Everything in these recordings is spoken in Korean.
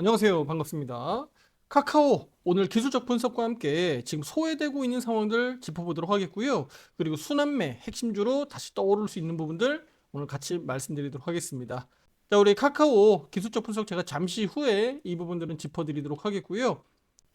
안녕하세요. 반갑습니다. 카카오 오늘 기술적 분석과 함께 지금 소외되고 있는 상황들 짚어보도록 하겠고요. 그리고 순환매 핵심주로 다시 떠오를 수 있는 부분들 오늘 같이 말씀드리도록 하겠습니다. 자, 우리 카카오 기술적 분석 제가 잠시 후에 이 부분들은 짚어드리도록 하겠고요.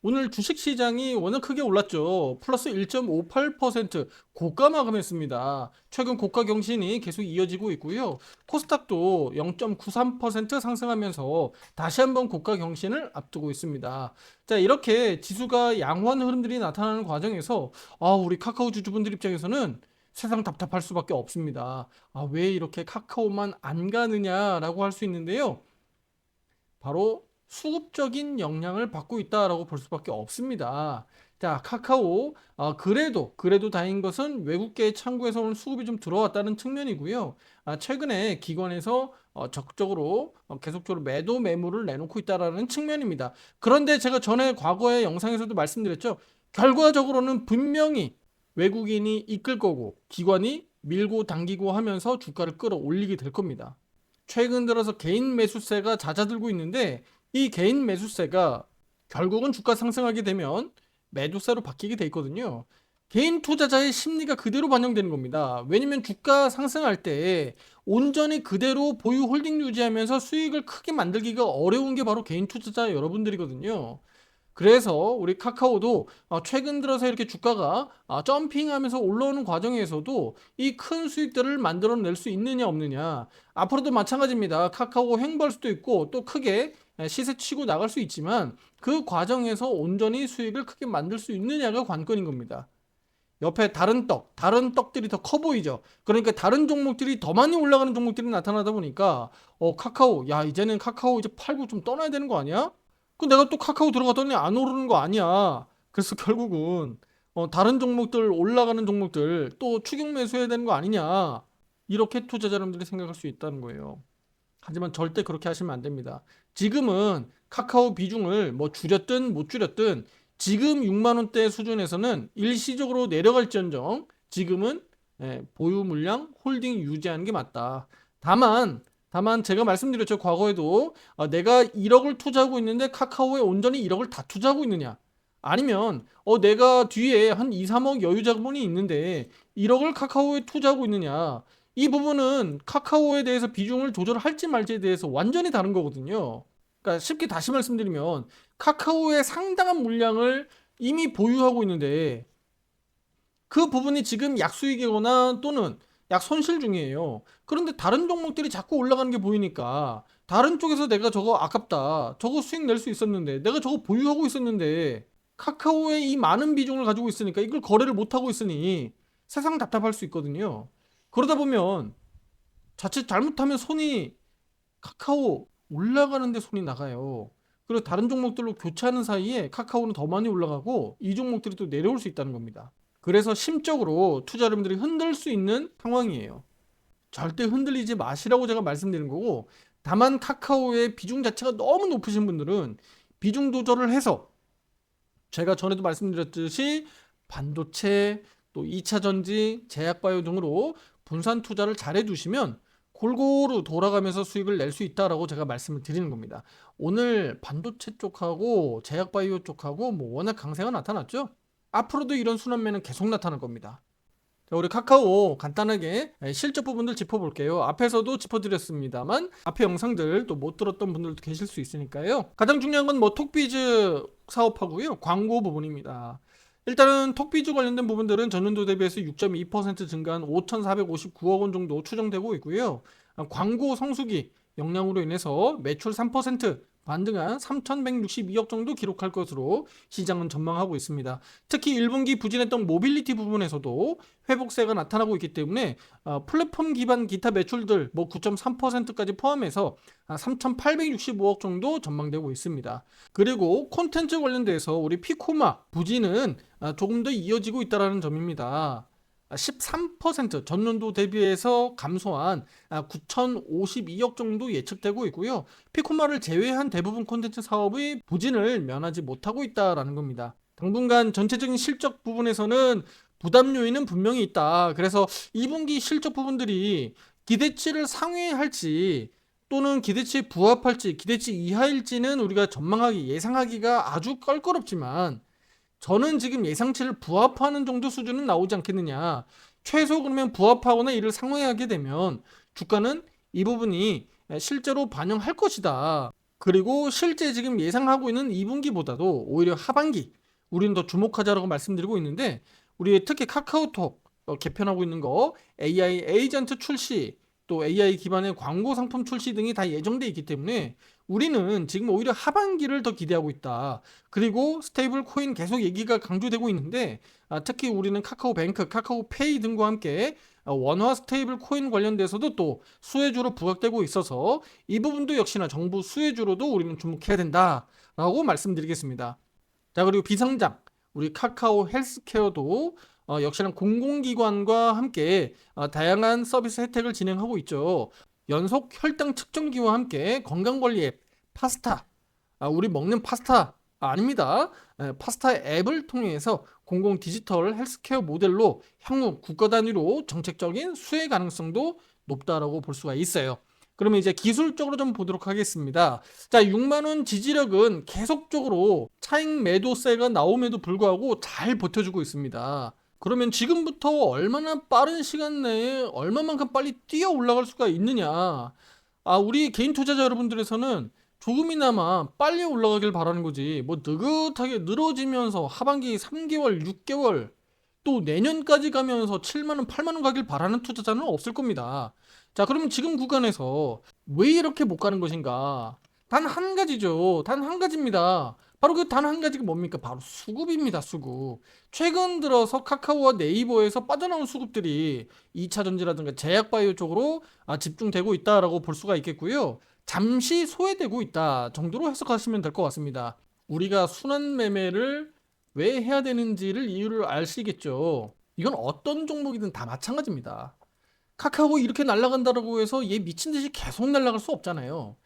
오늘 주식 시장이 워낙 크게 올랐죠. 플러스 1.58% 고가 마감했습니다. 최근 고가 경신이 계속 이어지고 있고요. 코스닥도 0.93% 상승하면서 다시 한번 고가 경신을 앞두고 있습니다. 자, 이렇게 지수가 양호한 흐름들이 나타나는 과정에서 아, 우리 카카오 주주분들 입장에서는 세상 답답할 수밖에 없습니다. 아, 왜 이렇게 카카오만 안 가느냐라고 할 수 있는데요. 바로 수급적인 영향을 받고 있다라고 볼 수밖에 없습니다. 자, 카카오 아, 그래도 그래도 다행인 것은 외국계 창구에서 오늘 수급이 좀 들어왔다는 측면이고요. 아, 최근에 기관에서 어, 적극적으로 어, 계속적으로 매도 매물을 내놓고 있다라는 측면입니다. 그런데 제가 전에 과거의 영상에서도 말씀드렸죠. 결과적으로는 분명히 외국인이 이끌 거고 기관이 밀고 당기고 하면서 주가를 끌어올리게 될 겁니다. 최근 들어서 개인 매수세가 잦아들고 있는데 이 개인 매수세가 결국은 주가 상승하게 되면 매도세로 바뀌게 돼 있거든요. 개인 투자자의 심리가 그대로 반영되는 겁니다. 왜냐면 주가 상승할 때 온전히 그대로 보유 홀딩 유지하면서 수익을 크게 만들기가 어려운 게 바로 개인 투자자 여러분들이거든요. 그래서 우리 카카오도 어, 최근 들어서 이렇게 주가가 아, 점핑하면서 올라오는 과정에서도 이 큰 수익들을 만들어낼 수 있느냐 없느냐 앞으로도 마찬가지입니다. 카카오 횡보할 수도 있고 또 크게 시세 치고 나갈 수 있지만 그 과정에서 온전히 수익을 크게 만들 수 있느냐가 관건인 겁니다. 옆에 다른 떡, 다른 떡들이 더 커 보이죠. 그러니까 다른 종목들이 더 많이 올라가는 종목들이 나타나다 보니까 어 카카오, 야 이제는 카카오 이제 팔고 좀 떠나야 되는 거 아니야? 그 내가 또 카카오 들어갔더니 안 오르는 거 아니야. 그래서 결국은 어, 다른 종목들 올라가는 종목들 또 추격 매수해야 되는 거 아니냐. 이렇게 투자자 여러분들이 생각할 수 있다는 거예요. 하지만 절대 그렇게 하시면 안 됩니다. 지금은 카카오 비중을 뭐 줄였든 못 줄였든 지금 6만 원대 수준에서는 일시적으로 내려갈지언정 지금은 예, 보유 물량 홀딩 유지하는 게 맞다. 다만 다만 제가 말씀드렸죠. 과거에도 아, 내가 1억을 투자하고 있는데 카카오에 온전히 1억을 다 투자하고 있느냐? 아니면 어 내가 뒤에 한 2, 3억 여유 자본이 있는데 1억을 카카오에 투자하고 있느냐? 이 부분은 카카오에 대해서 비중을 조절할지 말지에 대해서 완전히 다른 거거든요. 그러니까 쉽게 다시 말씀드리면 카카오의 상당한 물량을 이미 보유하고 있는데 그 부분이 지금 약수익이거나 또는 약 손실 중이에요. 그런데 다른 종목들이 자꾸 올라가는 게 보이니까 다른 쪽에서 내가 저거 아깝다. 저거 수익 낼 수 있었는데 내가 저거 보유하고 있었는데 카카오에 이 많은 비중을 가지고 있으니까 이걸 거래를 못 하고 있으니 세상 답답할 수 있거든요. 그러다 보면 자칫 잘못하면 손이 카카오 올라가는데 손이 나가요. 그리고 다른 종목들로 교체하는 사이에 카카오는 더 많이 올라가고 이 종목들이 또 내려올 수 있다는 겁니다. 그래서 심적으로 투자 여러분들이 흔들 수 있는 상황이에요. 절대 흔들리지 마시라고 제가 말씀드리는 거고 다만 카카오의 비중 자체가 너무 높으신 분들은 비중 조절을 해서 제가 전에도 말씀드렸듯이 반도체 또 2차 전지, 제약바이오 등으로 분산 투자를 잘 해두시면 골고루 돌아가면서 수익을 낼 수 있다라고 제가 말씀을 드리는 겁니다. 오늘 반도체 쪽하고 제약바이오 쪽하고 뭐 워낙 강세가 나타났죠. 앞으로도 이런 순환매는 계속 나타날 겁니다. 자, 우리 카카오 간단하게 실적 부분들 짚어볼게요. 앞에서도 짚어드렸습니다만 앞에 영상들 또 못 들었던 분들도 계실 수 있으니까요. 가장 중요한 건 뭐 톡비즈 사업하고요. 광고 부분입니다. 일단은 톡비즈 관련된 부분들은 전년도 대비해서 6.2% 증가한 5,459억 원 정도 추정되고 있고요. 광고 성수기 영향으로 인해서 매출 3% 반등한 3,162억 정도 기록할 것으로 시장은 전망하고 있습니다. 특히 1분기 부진했던 모빌리티 부분에서도 회복세가 나타나고 있기 때문에 어, 플랫폼 기반 기타 매출들 뭐 9.3%까지 포함해서 3,865억 정도 전망되고 있습니다. 그리고 콘텐츠 관련돼서 우리 피코마 부진은 아, 조금 더 이어지고 있다는 점입니다. 13% 전년도 대비해서 감소한 9,052억 아, 정도 예측되고 있고요. 피코마를 제외한 대부분 콘텐츠 사업의 부진을 면하지 못하고 있다라는 겁니다. 당분간 전체적인 실적 부분에서는 부담 요인은 분명히 있다. 그래서 2분기 실적 부분들이 기대치를 상회할지 또는 기대치에 부합할지 기대치 이하일지는 우리가 전망하기 예상하기가 아주 껄끄럽지만 저는 지금 예상치를 부합하는 정도 수준은 나오지 않겠느냐. 최소 그러면 부합하거나 이를 상회하게 되면 주가는 이 부분이 실제로 반영할 것이다. 그리고 실제 지금 예상하고 있는 2분기보다도 오히려 하반기 우리는 더 주목하자라고 말씀드리고 있는데 우리 특히 카카오톡 어, 개편하고 있는 거 AI 에이전트 출시 또 AI 기반의 광고 상품 출시 등이 다 예정돼 있기 때문에 우리는 지금 오히려 하반기를 더 기대하고 있다. 그리고 스테이블 코인 계속 얘기가 강조되고 있는데 아, 특히 우리는 카카오뱅크, 카카오페이 등과 함께 어, 원화 스테이블 코인 관련돼서도 또 수혜주로 부각되고 있어서 이 부분도 역시나 정부 수혜주로도 우리는 주목해야 된다라고 말씀드리겠습니다. 자 그리고 비상장 우리 카카오 헬스케어도 어, 역시나 공공기관과 함께 어, 다양한 서비스 혜택을 진행하고 있죠. 연속 혈당 측정기와 함께 건강관리 앱 파스타 아, 우리 먹는 파스타 아, 아닙니다. 에, 파스타 앱을 통해서 공공 디지털 헬스케어 모델로 향후 국가 단위로 정책적인 수혜 가능성도 높다라고 볼 수가 있어요. 그러면 이제 기술적으로 좀 보도록 하겠습니다. 자, 6만원 지지력은 계속적으로 차익 매도세가 나옴에도 불구하고 잘 버텨주고 있습니다. 그러면 지금부터 얼마나 빠른 시간 내에 얼마만큼 빨리 뛰어 올라갈 수가 있느냐. 아, 우리 개인 투자자 여러분들에서는 조금이나마 빨리 올라가길 바라는 거지. 뭐 느긋하게 늘어지면서 하반기 3개월, 6개월 또 내년까지 가면서 7만 원, 8만 원 가길 바라는 투자자는 없을 겁니다. 자, 그러면 지금 구간에서 왜 이렇게 못 가는 것인가? 단 한 가지죠. 단 한 가지입니다. 바로 그 단 한 가지가 뭡니까? 바로 수급입니다, 수급. 최근 들어서 카카오와 네이버에서 빠져나온 수급들이 2차 전지라든가 제약바이오 쪽으로 아, 집중되고 있다라고 볼 수가 있겠고요. 잠시 소외되고 있다 정도로 해석하시면 될 것 같습니다. 우리가 순환 매매를 왜 해야 되는지를 이유를 아시겠죠. 이건 어떤 종목이든 다 마찬가지입니다. 카카오 이렇게 날아간다라고 해서 얘 미친 듯이 계속 날아갈 수 없잖아요.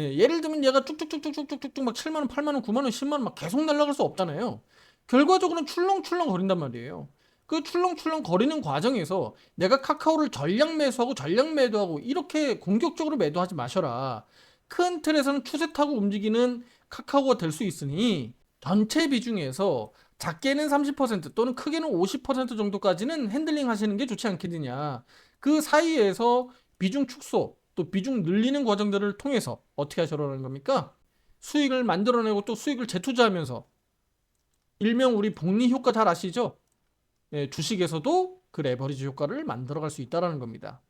예, 예를 들면 얘가 쭉쭉쭉쭉쭉쭉쭉 막 7만 원, 8만 원, 9만 원, 10만 원 막 계속 날아갈 수 없잖아요. 결과적으로는 출렁출렁 거린단 말이에요. 그 출렁출렁 거리는 과정에서 내가 카카오를 전량 매수하고 전량 매도하고 이렇게 공격적으로 매도하지 마셔라. 큰 틀에서는 추세 타고 움직이는 카카오가 될 수 있으니 전체 비중에서 작게는 30% 또는 크게는 50% 정도까지는 핸들링 하시는 게 좋지 않겠느냐. 그 사이에서 비중 축소 또 비중 늘리는 과정들을 통해서 어떻게 하셔라는 겁니까? 수익을 만들어내고 또 수익을 재투자하면서 일명 우리 복리 효과 잘 아시죠? 예, 주식에서도 그 레버리지 효과를 만들어갈 수 있다라는 겁니다.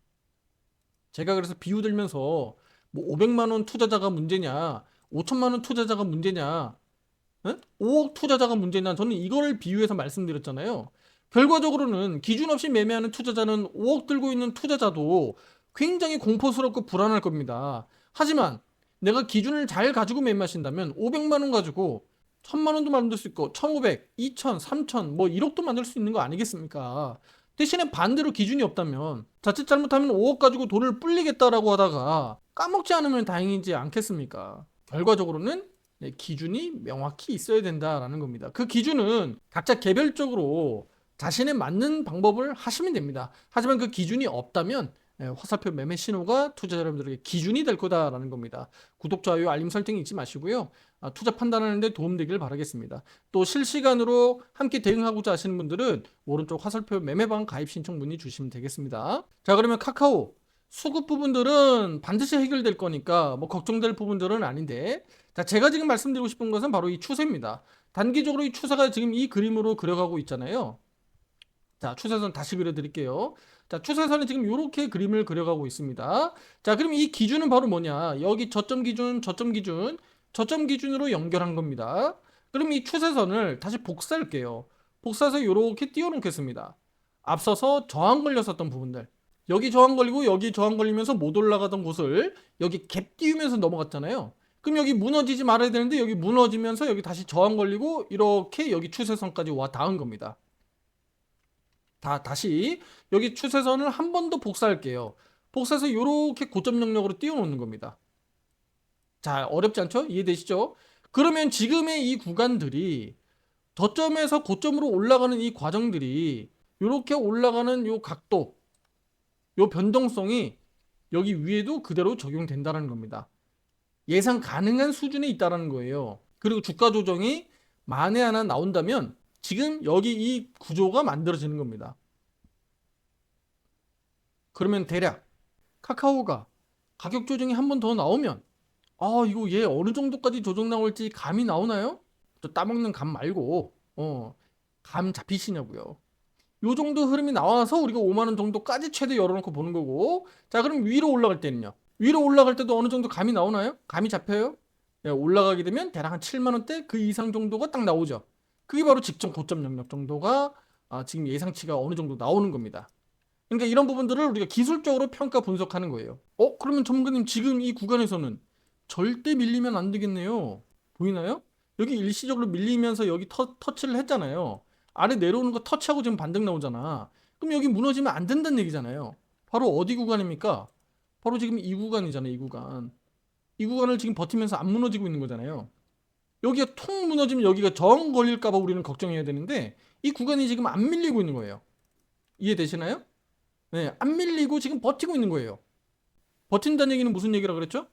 제가 그래서 비유 들면서 뭐 500만 원 투자자가 문제냐, 5천만 원 투자자가 문제냐, 응? 5억 투자자가 문제냐, 저는 이거를 비유해서 말씀드렸잖아요. 결과적으로는 기준 없이 매매하는 투자자는 5억 들고 있는 투자자도 굉장히 공포스럽고 불안할 겁니다. 하지만 내가 기준을 잘 가지고 매매하신다면 500만 원 가지고 1000만 원도 만들 수 있고 1500, 2000, 3000, 뭐 1억도 만들 수 있는 거 아니겠습니까? 대신에 반대로 기준이 없다면 자칫 잘못하면 5억 가지고 돈을 불리겠다라고 하다가 까먹지 않으면 다행이지 않겠습니까? 결과적으로는 네, 기준이 명확히 있어야 된다라는 겁니다. 그 기준은 각자 개별적으로 자신에 맞는 방법을 하시면 됩니다. 하지만 그 기준이 없다면 예, 화살표 매매 신호가 투자자 여러분들에게 기준이 될 거다라는 겁니다. 구독, 좋아요, 알림 설정 잊지 마시고요. 아, 투자 판단하는데 도움되길 바라겠습니다. 또 실시간으로 함께 대응하고자 하시는 분들은 오른쪽 화살표 매매방 가입 신청 문의 주시면 되겠습니다. 자 그러면 카카오 수급 부분들은 반드시 해결될 거니까 뭐 걱정될 부분들은 아닌데 자 제가 지금 말씀드리고 싶은 것은 바로 이 추세입니다. 단기적으로 이 추세가 지금 이 그림으로 그려가고 있잖아요. 자 추세선 다시 그려드릴게요. 자, 추세선이 지금 이렇게 그림을 그려가고 있습니다. 자, 그럼 이 기준은 바로 뭐냐? 여기 저점 기준, 저점 기준, 저점 기준으로 연결한 겁니다. 그럼 이 추세선을 다시 복사할게요. 복사해서 이렇게 띄워놓겠습니다. 앞서서 저항 걸렸었던 부분들. 여기 저항 걸리고 여기 저항 걸리면서 못 올라가던 곳을 여기 갭 띄우면서 넘어갔잖아요. 그럼 여기 무너지지 말아야 되는데 여기 무너지면서 여기 다시 저항 걸리고 이렇게 여기 추세선까지 와 닿은 겁니다. 다 다시 여기 추세선을 한 번 더 복사할게요. 복사해서 이렇게 고점 영역으로 띄워놓는 겁니다. 자 어렵지 않죠? 이해되시죠? 그러면 지금의 이 구간들이 저점에서 고점으로 올라가는 이 과정들이 이렇게 올라가는 요 각도, 요 변동성이 여기 위에도 그대로 적용된다는 겁니다. 예상 가능한 수준에 있다라는 거예요. 그리고 주가 조정이 만에 하나 나온다면 지금 여기 이 구조가 만들어지는 겁니다. 그러면 대략 카카오가 가격 조정이 한 번 더 나오면 아 이거 얘 어느 정도까지 조정 나올지 감이 나오나요? 저 따먹는 감 말고 어 감 잡히시냐고요. 요 정도 흐름이 나와서 우리가 5만 원 정도까지 최대 열어놓고 보는 거고 자 그럼 위로 올라갈 때는요 위로 올라갈 때도 어느 정도 감이 나오나요? 감이 잡혀요? 예, 올라가게 되면 대략 한 7만 원대 그 이상 정도가 딱 나오죠 그게 바로 직전 고점 영역 정도가 아, 지금 예상치가 어느 정도 나오는 겁니다 그러니까 이런 부분들을 우리가 기술적으로 평가 분석하는 거예요 어 그러면 전문가님 지금 이 구간에서는 절대 밀리면 안 되겠네요 보이나요? 여기 일시적으로 밀리면서 여기 터, 터치를 했잖아요 아래 내려오는 거 터치하고 지금 반등 나오잖아. 그럼 여기 무너지면 안 된다는 얘기잖아요. 바로 어디 구간입니까? 바로 지금 이 구간이잖아요. 이 구간. 이 구간을 지금 버티면서 안 무너지고 있는 거잖아요. 여기가 통 무너지면 여기가 정 걸릴까봐 우리는 걱정해야 되는데 이 구간이 지금 안 밀리고 있는 거예요. 이해되시나요? 네, 안 밀리고 지금 버티고 있는 거예요. 버틴다는 얘기는 무슨 얘기라 그랬죠?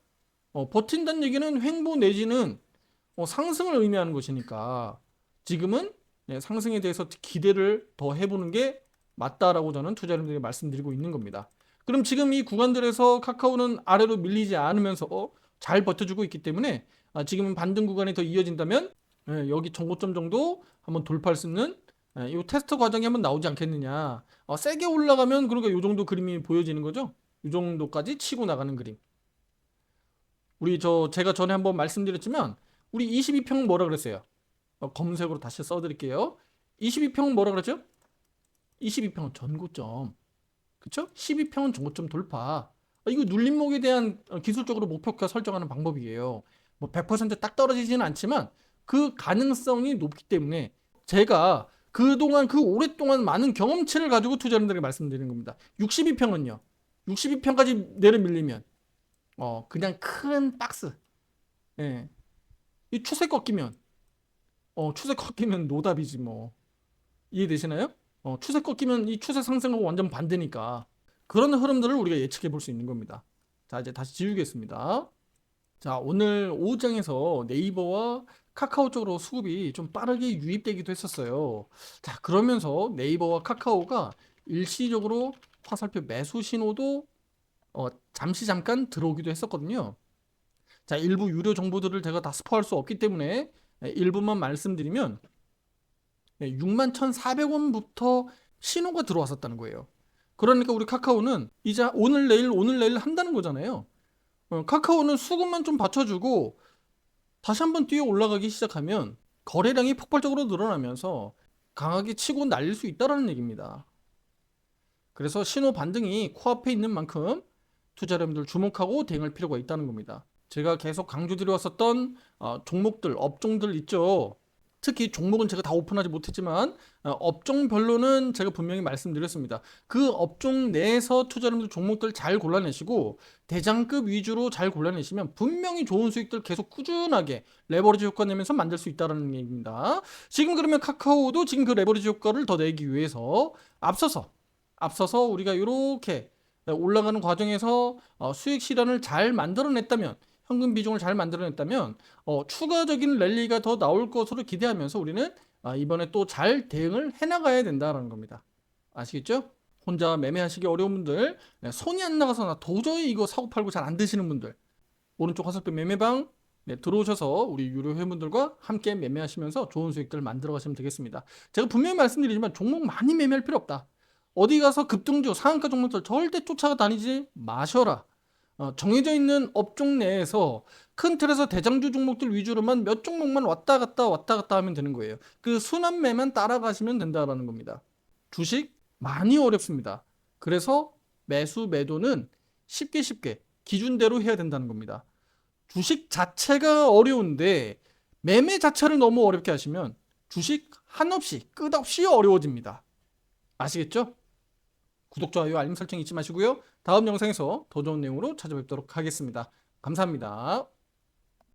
어, 버틴다는 얘기는 횡보 내지는 어, 상승을 의미하는 것이니까 지금은 네, 상승에 대해서 기대를 더 해보는 게 맞다라고 저는 투자자분들에게 말씀드리고 있는 겁니다. 그럼 지금 이 구간들에서 카카오는 아래로 밀리지 않으면서 어, 잘 버텨주고 있기 때문에 아, 지금 반등 구간이 더 이어진다면 예, 여기 정고점 정도 한번 돌파할 수 있는 예, 이 테스트 과정이 한번 나오지 않겠느냐. 어, 세게 올라가면 그러니까 이 정도 그림이 보여지는 거죠. 이 정도까지 치고 나가는 그림. 우리 저 제가 전에 한번 말씀드렸지만 우리 22평 뭐라 그랬어요? 어, 검색으로 다시 써드릴게요. 22평 뭐라 그러죠? 22평 전고점. 그쵸? 12평은 전고점 돌파. 어, 이거 눌림목에 대한 어, 기술적으로 목표가 설정하는 방법이에요. 뭐 100%딱 떨어지지는 않지만 그 가능성이 높기 때문에 제가 그동안 그 오랫동안 많은 경험치를 가지고 투자자들에게 말씀드리는 겁니다. 62평은요. 62평까지 내려 밀리면 어 그냥 큰 박스. 예. 이 추세 꺾이면 어, 추세 꺾이면 노답이지 뭐. 이해되시나요? 어, 추세 꺾이면 이 추세 상승하고 완전 반대니까. 그런 흐름들을 우리가 예측해 볼 수 있는 겁니다. 자, 이제 다시 지우겠습니다. 자, 오늘 오후장에서 네이버와 카카오 쪽으로 수급이 좀 빠르게 유입되기도 했었어요. 자, 그러면서 네이버와 카카오가 일시적으로 화살표 매수 신호도 어, 잠시 잠깐 들어오기도 했었거든요. 자, 일부 유료 정보들을 제가 다 스포할 수 없기 때문에 네, 일부만 말씀드리면 6만 1,400원부터 신호가 들어왔었다는 거예요. 그러니까 우리 카카오는 이제 오늘 내일 오늘 내일 한다는 거잖아요. 어, 카카오는 수급만 좀 받쳐주고 다시 한번 뛰어 올라가기 시작하면 거래량이 폭발적으로 늘어나면서 강하게 치고 날릴 수 있다라는 얘기입니다. 그래서 신호 반등이 코앞에 있는 만큼 투자자분들 주목하고 대응할 필요가 있다는 겁니다. 제가 계속 강조드려왔었던 어, 종목들, 업종들 있죠. 특히 종목은 제가 다 오픈하지 못했지만 어, 업종별로는 제가 분명히 말씀드렸습니다. 그 업종 내에서 투자자분들 종목들 잘 골라내시고 대장급 위주로 잘 골라내시면 분명히 좋은 수익들 계속 꾸준하게 레버리지 효과 내면서 만들 수 있다는 얘기입니다. 지금 그러면 카카오도 지금 그 레버리지 효과를 더 내기 위해서 앞서서 앞서서 우리가 이렇게 올라가는 과정에서 어, 수익 실현을 잘 만들어냈다면 현금 비중을 잘 만들어냈다면 어, 추가적인 랠리가 더 나올 것으로 기대하면서 우리는 아, 이번에 또 잘 대응을 해나가야 된다는 겁니다. 아시겠죠? 혼자 매매하시기 어려운 분들, 네, 손이 안 나가서 나 도저히 이거 사고 팔고 잘 안 되시는 분들, 오른쪽 화살표 매매방 네, 들어오셔서 우리 유료 회원분들과 함께 매매하시면서 좋은 수익들 을 만들어 가시면 되겠습니다. 제가 분명히 말씀드리지만 종목 많이 매매할 필요 없다. 어디 가서 급등주, 상한가 종목들 절대 쫓아다니지 마셔라. 어, 정해져 있는 업종 내에서 큰 틀에서 대장주 종목들 위주로만 몇 종목만 왔다 갔다 왔다 갔다 하면 되는 거예요. 그 순환매만 따라가시면 된다라는 겁니다. 주식 많이 어렵습니다. 그래서 매수 매도는 쉽게 쉽게 기준대로 해야 된다는 겁니다. 주식 자체가 어려운데 매매 자체를 너무 어렵게 하시면 주식 한없이 끝없이 어려워집니다. 아시겠죠? 구독, 좋아요, 알림 설정 잊지 마시고요. 다음 영상에서 더 좋은 내용으로 찾아뵙도록 하겠습니다. 감사합니다.